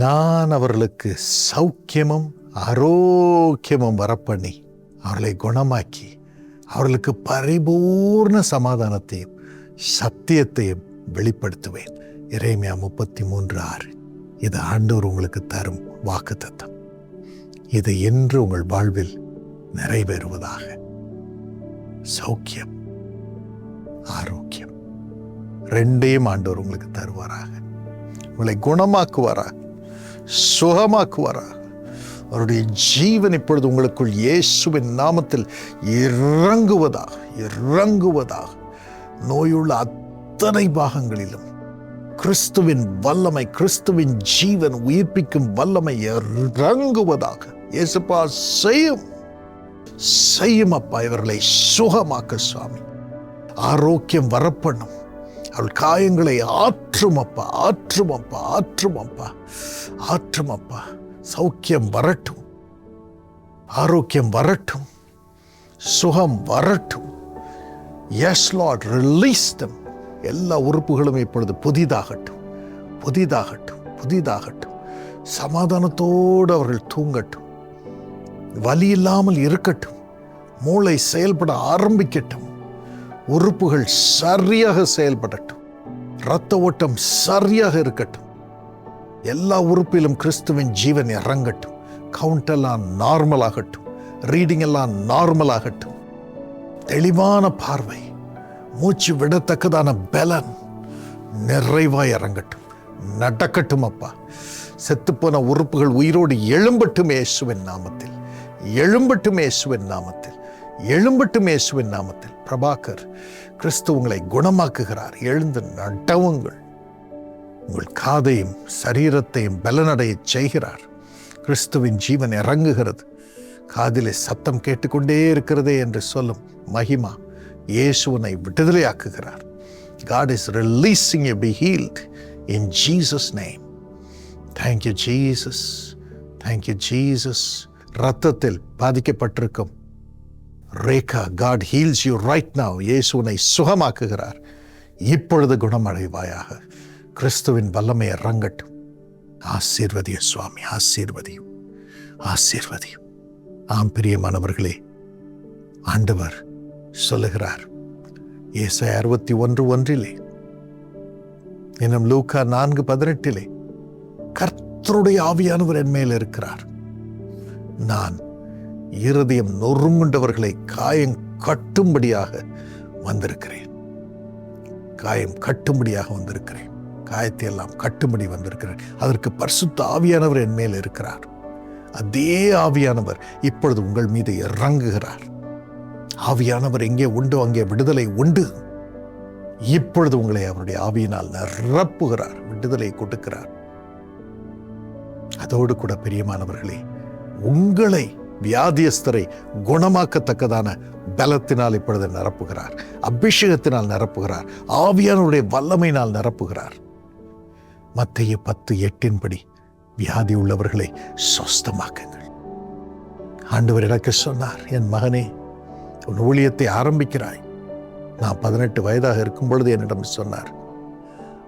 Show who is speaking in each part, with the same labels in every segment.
Speaker 1: நான் அவர்களுக்கு சௌக்கியமும் ஆரோக்கியமும் வரப்பண்ணி அவர்களை குணமாக்கி அவர்களுக்கு பரிபூர்ண சமாதானத்தையும் சத்தியத்தையும் வெளிப்படுத்துவேன். இறைமையா முப்பத்தி மூன்று ஆறு. இது ஆண்டவர் உங்களுக்கு தரும் வாக்குத்தத்தம். இது என்று உங்கள் வாழ்வில் நிறைவேறுவதாக. சௌக்கியம் ஆரோக்கியம். ரெண்டையும் ஆண்டவர் உங்களுக்கு தருவாராக. உங்களை குணமாக்குவாராக. சுகமாக்குவாராக. அவருடைய ஜீவன் இப்பொழுது உங்களுக்குள் இயேசுவின் நாமத்தில் இறங்குவதாக இறங்குவதாக. நோயுள்ள அத்தனை பாகங்களிலும் கிறிஸ்துவின் வல்லமை கிறிஸ்துவின் ஜீவன் உயிர்ப்பிக்கும் வல்லமை இறங்குவதாக. இயேசுப்பா செய்யும். செய்யும் அப்பா இவர்களை சுகமாக்க சுவாமி. ஆரோக்கியம் வரப்பண்ணும். அவள் காயங்களை ஆற்றும் அப்பா ஆற்றும் அப்பா ஆற்றும் அப்பா ஆற்றும் அப்பா. சௌக்கியம் வரட்டும். ஆரோக்கியம் வரட்டும். சுகம் வரட்டும். எஸ் லாட் ரிலீஸ் தம் எல்லா உறுப்புகளும் இப்பொழுது புதிதாகட்டும். புதிதாகட்டும் புதிதாகட்டும். சமாதானத்தோடு அவர்கள் தூங்கட்டும். வலி இல்லாமல் இருக்கட்டும். மூளை செயல்பட ஆரம்பிக்கட்டும். உறுப்புகள் சரியாக செயல்படட்டும். இரத்த ஓட்டம் சரியாக இருக்கட்டும். எல்லா உறுப்பிலும் கிறிஸ்துவின் ஜீவன் இறங்கட்டும். கவுண்ட் எல்லாம் நார்மல் ஆகட்டும். ரீடிங் எல்லாம் நார்மல் ஆகட்டும். தெளிவான பார்வை மூச்சு விடத்தக்கதான பலன் நிறைவாய் இறங்கட்டும். நடக்கட்டும் அப்பா. செத்துப்போன உறுப்புகள் உயிரோடு எழும்பட்டும் இயேசுவின் நாமத்தில். எழும்பட்டும் இயேசுவின் நாமத்தில். எழும்பட்டும் இயேசுவின் நாமத்தில். பிரபாகர் கிறிஸ்து உங்களை குணமாக்குகிறார். எழுந்து நடவுங்கள். உங்கள் காதையும் சரீரத்தையும் பலனடைய செய்கிறார். கிறிஸ்துவின் ஜீவன் இறங்குகிறது. காதிலே சத்தம் கேட்டுக்கொண்டே இருக்கிறதே என்று சொல்லும் மகிமா இயேசுவனை விடுதலையாக்குகிறார். God is releasing a be healed in Jesus name thank you Jesus thank you Jesus ரத்தத்தில் பாதிக்கப்பட்டிருக்கும் Rekha God heals you right now இயேசுவனை சுகமாக்குகிறார். இப்பொழுது குணமடைவாயாக. கிறிஸ்துவின் வல்லமையை ரங்கட்டும் ஆசீர்வதிய சுவாமி ஆசீர்வதியும் ஆசீர்வதியும். ஆம் பிரியமானவர்களே ஆண்டவர் சொல்லுகிறார். ஏசை அறுபத்தி ஒன்று ஒன்றிலே இன்னும் லூக்கா நான்கு பதினெட்டிலே கர்த்தருடைய ஆவியானவர் என் மேல் இருக்கிறார். நான் இருதயம் நொறுங்குண்டவர்களை காயம் கட்டும்படியாக வந்திருக்கிறேன். காயம் கட்டும்படியாக வந்திருக்கிறேன். காயத்தை எல்லாம் கட்டும்படி வந்திருக்கிறேன். அதற்கு பரிசுத்த ஆவியானவர் என் மேல் இருக்கிறார். அதே ஆவியானவர் இப்பொழுது உங்கள் மீது இறங்குகிறார். ஆவியானவர் எங்கே உண்டு அங்கே விடுதலை உண்டு. இப்பொழுது உங்களை அவருடைய ஆவியினால் நிரப்புகிறார் விடுதலை கொடுக்கிறார். அதோடு கூட பிரியமானவர்களே உங்களை வியாதியஸ்தரை குணமாக்கத்தக்கதான பலத்தினால் இப்பொழுது நிரப்புகிறார். அபிஷேகத்தினால் நிரப்புகிறார். ஆவியானுடைய வல்லமையினால் நிரப்புகிறார். மத்திய பத்து எட்டின்படி வியாதி உள்ளவர்களை சொஸ்தமாக்குங்கள். ஆண்டவர் எனக்கு சொன்னார் என் மகனே உன் ஊழியத்தை ஆரம்பிக்கிறாய். நான் பதினெட்டு வயதாக இருக்கும் பொழுது என்னிடம் சொன்னார்.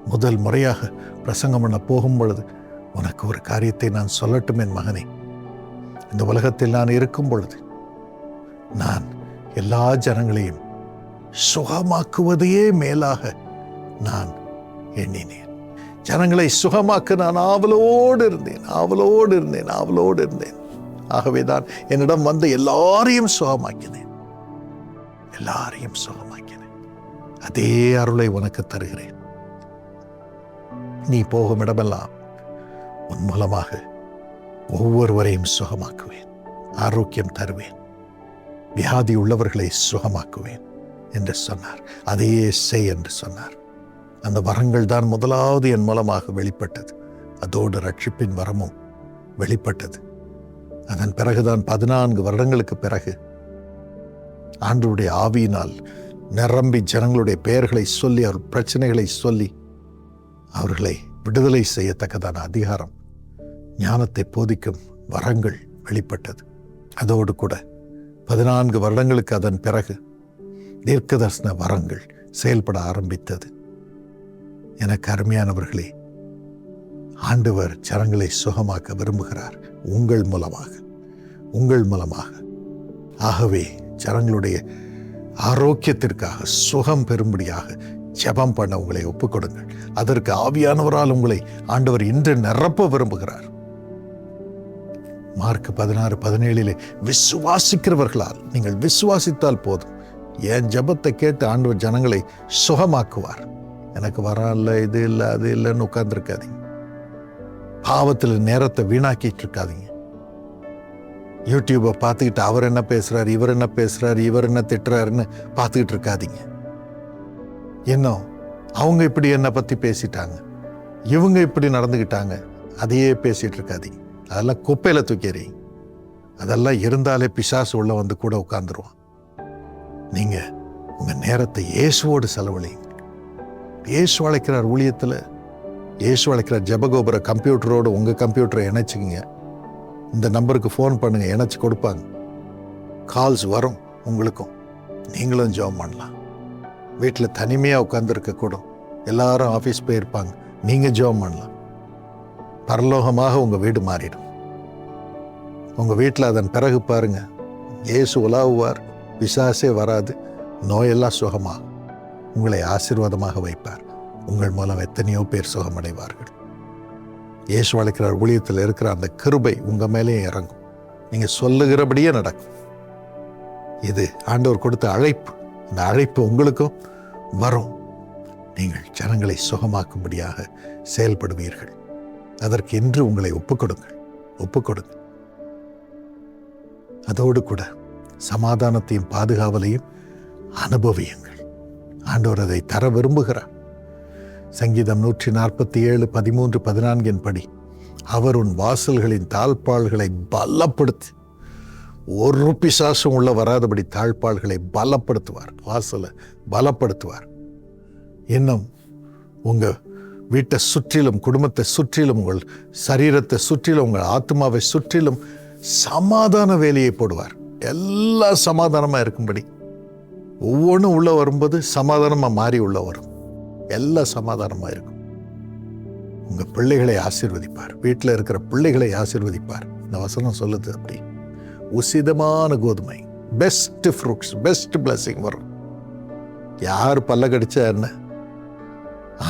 Speaker 1: முதல் முறையாக பிரசங்கம் பண்ண போகும் பொழுது உனக்கு ஒரு காரியத்தை நான் சொல்லட்டும் என் மகனே. இந்த உலகத்தில் நான் இருக்கும் பொழுது நான் எல்லா ஜனங்களையும் சுகமாக்குவதையே மேலாக நான் எண்ணினேன். ஜனங்களை சுகமாக்க நான் ஆவலோடு இருந்தேன் ஆவலோடு இருந்தேன் ஆவலோடு இருந்தேன். ஆகவே தான் என்னிடம் வந்த எல்லாரையும் சுகமாக்கினேன். எல்லாரையும் சுகமாக்கினேன். அதே அருளை உனக்கு தருகிறேன். நீ போகும் இடமெல்லாம் உன் மூலமாக ஒவ்வொருவரையும் சுகமாக்குவேன். ஆரோக்கியம் தருவேன். வியாதி உள்ளவர்களை சுகமாக்குவேன் என்று சொன்னார். அதையே செய் என்று சொன்னார். அந்த வரங்கள் தான் முதலாவது என் மூலமாக வெளிப்பட்டது. அதோடு ரட்சிப்பின் வரமும் வெளிப்பட்டது. அதன் பிறகுதான் பதினான்கு வருடங்களுக்கு பிறகு ஆண்டருடைய ஆவியினால் நிரம்பி ஜனங்களுடைய பெயர்களை சொல்லி அவர் பிரச்சனைகளை சொல்லி அவர்களை விடுதலை செய்யத்தக்கதான அதிகாரம் ஞானத்தை போதிக்கும் வரங்கள் வெளிப்பட்டது. அதோடு கூட பதினான்கு வருடங்களுக்கு அதன் பிறகு தீர்க்கதர்சன வரங்கள் செயல்பட ஆரம்பித்தது. எனக்கு அருமையானவர்களே ஆண்டவர் சரங்களை சுகமாக்க விரும்புகிறார் உங்கள் மூலமாக உங்கள் மூலமாக. ஆகவே சரங்களுடைய ஆரோக்கியத்திற்காக சுகம் பெறும்படியாக ஜெபம் பண்ண உங்களை ஒப்புக்கொடுங்கள். அதற்கு ஆவியானவரால் உங்களை ஆண்டவர் இன்று நிரப்ப விரும்புகிறார். மார்க் பதினாறு பதினேழிலே விசுவாசிக்கிறவர்களால் நீங்கள் விசுவாசித்தால் போதும். என் ஜெபத்தை கேட்டு ஆண்டவர் ஜனங்களை சுகமாக்குவார்? எனக்கு வரல இது இல்லை அது இல்லைன்னு உட்கார்ந்துருக்காதீங்க. பாவத்தில் நேரத்தை வீணாக்கிட்டு இருக்காதீங்க யூடியூப்பை பார்த்துக்கிட்டு அவர் என்ன பேசுறாரு இவர் என்ன பேசுறாரு இவர் என்ன திட்டுறாருன்னு பார்த்துக்கிட்டு இருக்காதீங்க இன்னும் அவங்க இப்படி என்னை பற்றி பேசிட்டாங்க. இவங்க இப்படி நடந்துக்கிட்டாங்க. அதையே பேசிட்டு இருக்காதீங்க அதெல்லாம் குப்பையில் தூக்கி அதெல்லாம் இருந்தாலே பிசாசு உள்ள வந்து கூட உட்காந்துருவான் நீங்க உங்க நேரத்தை இயேசுவோடு செலவழிங்க இயேசு அழைக்கிறார் ஊழியத்தில் இயேசு அழைக்கிற ஜபகோபுர கம்ப்யூட்டரோடு உங்கள் கம்ப்யூட்டரை இணைச்சிக்கிங்க. இந்த நம்பருக்கு ஃபோன் பண்ணுங்க இணைச்சி கொடுப்பாங்க. கால்ஸ் வரும் உங்களுக்கும். நீங்களும் ஜாப் பண்ணலாம். வீட்டில் தனிமையாக உட்காந்துருக்க கூட எல்லாரும் ஆஃபீஸ் போயிருப்பாங்க. நீங்கள் ஜாப் பண்ணலாம். பரலோகமாக உங்கள் வீடு மாறிடும். உங்கள் வீட்டில் அதன் பிறகு பாருங்க. இயேசு உலாவுவார் பிசாசே வராது நோயெல்லாம் சுகமா? உங்களை ஆசீர்வாதமாக வைப்பார். உங்கள் மூலம் எத்தனையோ பேர் சுகமடைவார்கள். இயேசு அழைக்கிறார் ஊழியத்தில் இருக்கிற அந்த கிருபை உங்கள் மேலேயும் இறங்கும். நீங்கள் சொல்லுகிறபடியே நடக்கும். இது ஆண்டவர் கொடுத்த அழைப்பு. அந்த அழைப்பு உங்களுக்கும் வரும். நீங்கள் ஜனங்களை சுகமாக்கும்படியாக செயல்படுவீர்கள். அதற்கு இன்று உங்களை ஒப்புக்கொடுங்கள். ஒப்புக்கொடுங்கள். அதோடு கூட சமாதானத்தையும் பாதுகாவலையும் அனுபவியுங்கள். ஆண்டவர் அதை தர விரும்புகிறார். சங்கீதம் நூற்றி நாற்பத்தி ஏழு பதிமூன்று பதினான்கின் படி அவர் உன் வாசல்களின் தாழ்பாள்களை பலப்படுத்தி. ஒரு பிசாசும் உள்ள வராதபடி தாழ்பாள்களை பலப்படுத்துவார். வாசலை பலப்படுத்துவார். இன்னும் உங்க வீட்டை சுற்றிலும் குடும்பத்தை சுற்றிலும் உங்கள் சரீரத்தை சுற்றிலும் உங்கள் ஆத்மாவை சுற்றிலும் சமாதான வேலையை போடுவார். எல்லாம் சமாதானமாக இருக்கும்படி. ஒவ்வொன்றும் உள்ளே வரும்போது சமாதானமாக மாறி உள்ளே வரும். எல்லாம் சமாதானமாக இருக்கும். உங்கள் பிள்ளைகளை ஆசீர்வதிப்பார். வீட்டில் இருக்கிற பிள்ளைகளை ஆசிர்வதிப்பார். இந்த வசனம் சொல்லுது அப்படி. உசிதமான கோதுமை. பெஸ்ட் ஃப்ரூட்ஸ் பெஸ்ட் பிளஸ்ஸிங் வரும். யார் பல்ல கடிச்சா என்ன?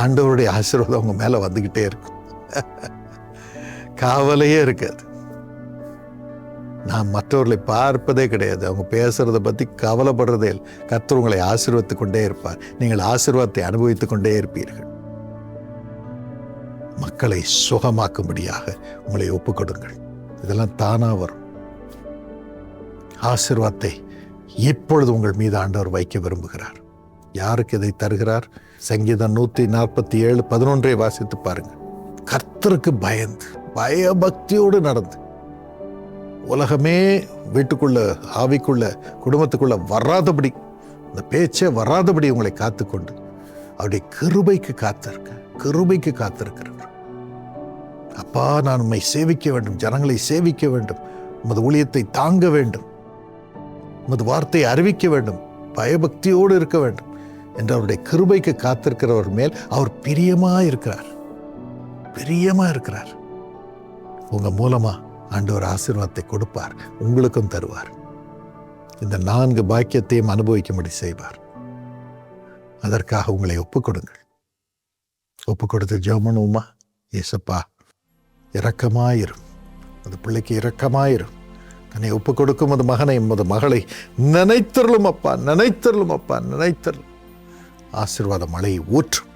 Speaker 1: ஆண்டவருடைய ஆசீர்வாதம் அவங்க மேலே வந்துக்கிட்டே இருக்கும். காவலையே இருக்காது. நான் மற்றவர்களை பார்ப்பதே கிடையாது. அவங்க பேசுகிறத பத்தி கவலைப்படுறதே கர்த்தர் உங்களை ஆசீர்வத்து கொண்டே இருப்பார். நீங்கள் ஆசீர்வாதத்தை அனுபவித்துக் கொண்டே இருப்பீர்கள். மக்களை சுகமாக்கும்படியாக உங்களை ஒப்புக்கொடுங்கள். இதெல்லாம் தானா வரும். ஆசிர்வாதத்தை இப்பொழுது உங்கள் மீது ஆண்டவர் வைக்க விரும்புகிறார்? யாருக்கு இதை தருகிறார்? சங்கீதம் நூற்றி நாற்பத்தி ஏழு பதினொன்றை வாசித்து பாருங்கள். கர்த்தருக்கு பயந்து பயபக்தியோடு நடந்து உலகமே வீட்டுக்குள்ள ஆவிக்குள்ள குடும்பத்துக்குள்ள வராதபடி இந்த பேச்சே வராதபடி உங்களை காத்துக்கொண்டு அவருடைய கிருபைக்கு காத்திருக்க கிருபைக்கு காத்திருக்கிறவர். அப்பா நான் உண்மை சேவிக்க வேண்டும் ஜனங்களை சேவிக்க வேண்டும் உமது ஊழியத்தை தாங்க வேண்டும் உமது வார்த்தையை அறிவிக்க வேண்டும் பயபக்தியோடு இருக்க வேண்டும் என்று அவருடைய கிருபைக்கு காத்திருக்கிறவர் மேல் அவர் பிரியமா இருக்கிறார் பிரியமா இருக்கிறார் உங்க மூலமா ஆண்டவர் ஆசீர்வாதத்தை கொடுப்பார் உங்களுக்கும் தருவார். இந்த நான்கு பாக்கியத்தையும் அனுபவிக்கும்படி செய்வார். அதற்காக உங்களை ஒப்புக்கொடுங்கள். ஒப்பு கொடுத்து ஜெபமனுமா ஏசப்பா இரக்கமாயிரும். அந்த பிள்ளைக்கு இரக்கமாயிரும். தன்னை ஒப்பு கொடுக்கும் அது மகனை உமது மகளை நினைத்தருளும் அப்பா நினைத்தருளும் அப்பா நினைத்தருளும். ஆசீர்வாத மழையை ஊற்றும்.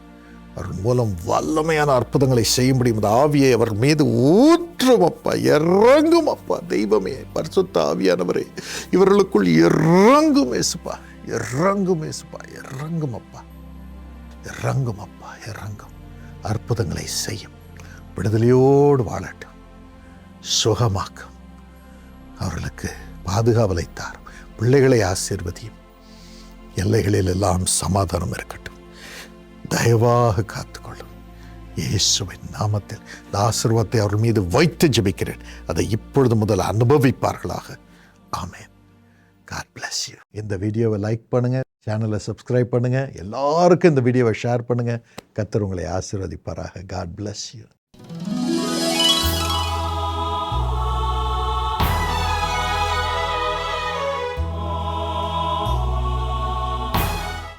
Speaker 1: அவர் மூலம் வல்லமையான அற்புதங்களை செய்யும்படி உமது ஆவியை அவர் மீது ஊற்றும் அப்பா. இறங்கும் அப்பா. தெய்வமே பரிசுத்த ஆவியானவரே. இவர்களுக்குள் இறங்கும் ஏசுப்பா. இறங்கும் ஏசுப்பா. இறங்கும் அப்பா. இறங்கும் அப்பா. இறங்கும். அற்புதங்களை செய்யும். விடுதலையோடு வாழட்டும். சுகமாக்கும். அவர்களுக்கு பாதுகாவலை தாரும். பிள்ளைகளை ஆசீர்வதியும். எல்லைகளில் எல்லாம் சமாதானம் இருக்கட்டும். தயவாக காத்துக்கொள்ளும் இயேசுவின் நாமத்தில் இந்த ஆசிர்வாதத்தை அவர் மீது வைத்து ஜபிக்கிறேன் அதை இப்பொழுது முதல் அனுபவிப்பார்களாக ஆமேன் காட் பிளஸ் யூ இந்த வீடியோவை லைக் பண்ணுங்கள் சேனலை சப்ஸ்கிரைப் பண்ணுங்கள் எல்லாருக்கும் இந்த வீடியோவை ஷேர் பண்ணுங்கள் கத்தர் உங்களை ஆசீர்வதிப்பாராக காட் பிளஸ் யூ